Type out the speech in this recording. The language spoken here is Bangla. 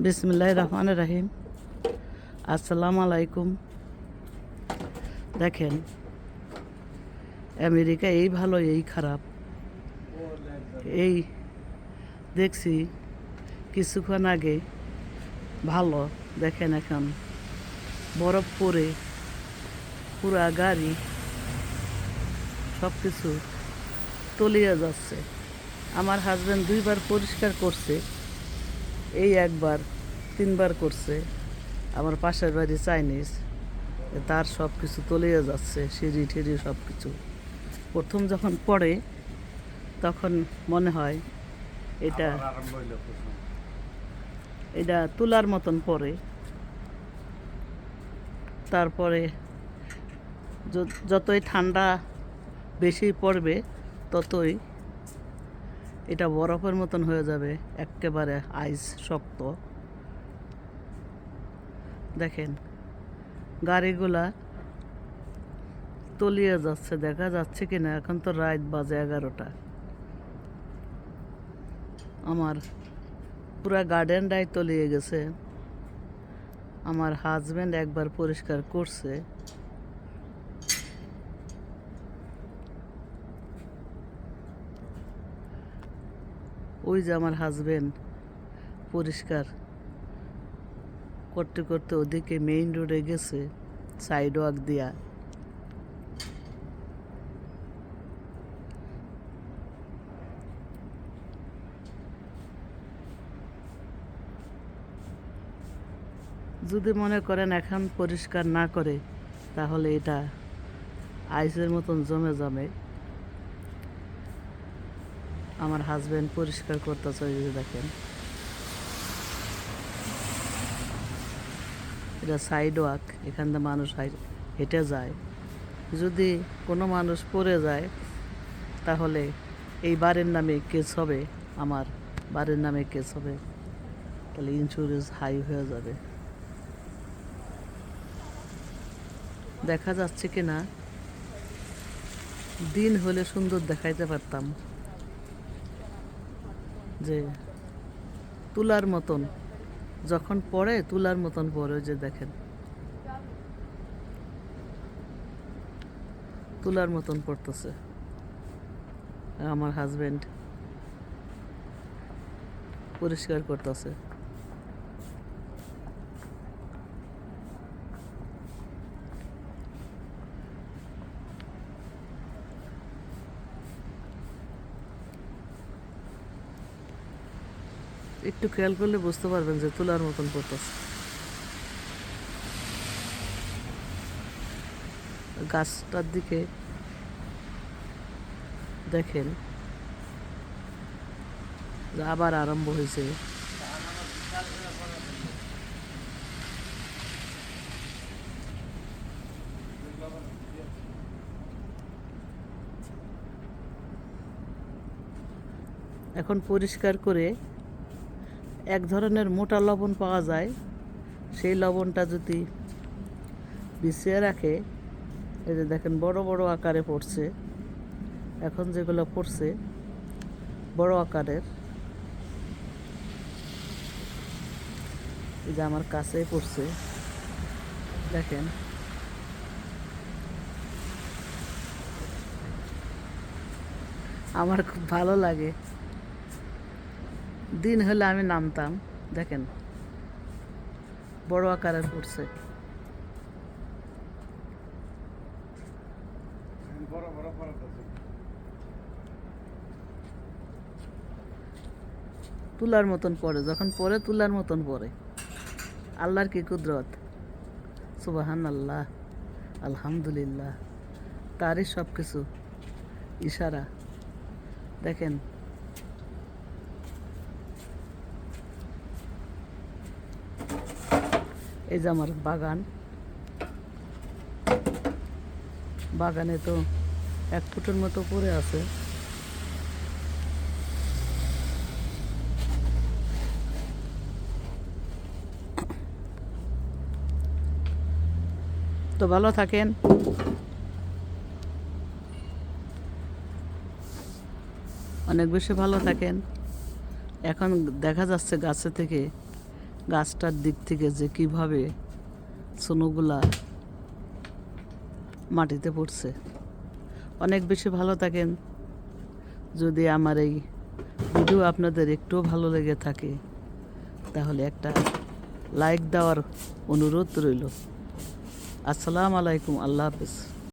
বিসমুল্লাহ রহমান রাহিম। আসসালাম আলাইকুম দেখেন, আমেরিকা এই ভালো, এই খারাপ। এই দেখছি কিছুক্ষণ আগে ভালো, দেখেন এখন বরফ পরে পুরা গাড়ি সব কিছু তলিয়ে যাচ্ছে। আমার হাজব্যান্ড দুইবার পরিষ্কার করছে। এই একবার তিনবার করছে। আমার পাশের বাড়ি চাইনিজ তার সব কিছু তলিয়ে যাচ্ছে সিঁড়ি টিড়ি সব কিছু প্রথম যখন পড়ে তখন মনে হয় এটা এটা তুলার মতন পড়ে তারপরে যতই ঠান্ডা বেশি পড়বে ততই এটা বরফের মতন হয়ে যাবে, একেবারে আইস শক্ত। দেখেন, গাড়িগুলা তলিয়ে যাচ্ছে, দেখা যাচ্ছে কিনা, এখন তো রাত বাজে এগারোটা। আমার পুরা গার্ডেনটাই তলিয়ে গেছে। আমার হাজব্যান্ড একবার পরিষ্কার করছে। ওই যে আমার হাজব্যান্ড পরিষ্কার। করতে করতে ওদিকে মেইন রোডে গেছে সাইড ওয়াক দিয়া। যদি মনে করেন এখন পরিষ্কার না করে, তাহলে এটা আইসের মতন জমে জমে আমার হাজবেন্ড পরিষ্কার করতেছে ওই যে দেখেন। এটা সাইড ওয়াক এখান থেকে মানুষ হেঁটে যায়। যদি কোনো মানুষ পড়ে যায়, তাহলে এই বাড়ির নামে কেস হবে, আমার বাড়ির নামে কেস হবে। তাহলে ইন্স্যুরেন্স হাই হয়ে যাবে। দেখা যাচ্ছে কি না দিন হলে সুন্দর দেখাইতে পারতাম। যে তুলার মতন, যখন পড়ে তুলার মতন পড়ে যে দেখেন। তুলার মতন পড়তেছে। আমার হাজবেন্ড পরিষ্কার করতেছে। একটু খেয়াল করলে বুঝতে পারবেন যে তুলার মতন পড়তেছে গাছটার দিকে দেখেন আবার আরম্ভ হয়েছে। এখন পরিষ্কার করে এক ধরনের মোটা লবণ পাওয়া যায়। সেই লবণটা যদি বিছিয়ে রাখে, এই যে দেখেন বড় বড় আকারে পড়ছে। এখন যেগুলো পড়ছে, বড় আকারের। এই যে আমার কাছে পড়ছে। দেখেন। আমার খুব ভালো লাগে। দিন হলে আমি নামতাম, দেখেন। বড় আকারের পড়ছে। তুলার মতন পড়ে, যখন পড়ে তুলার মতন পড়ে। আল্লাহর কি কুদরত? সুবাহান আল্লাহ আলহামদুলিল্লাহ, তারই সব কিছু ইশারা। দেখেন এই যে আমার বাগান। বাগানে তো এক ফুটের মতো পড়ে আছে। তো ভালো থাকেন। অনেক বেশি ভালো থাকেন। এখন দেখা যাচ্ছে গাছে থেকে গাছটার দিক থেকে যে কীভাবে সোনোগুলা মাটিতে পড়ছে। অনেক বেশি ভালো থাকেন। যদি আমার এই ভিডিও আপনাদের একটুও ভালো লেগে থাকে, তাহলে একটা লাইক দেওয়ার অনুরোধ রইল। আসসালামু আলাইকুম, আল্লাহ হাফেজ।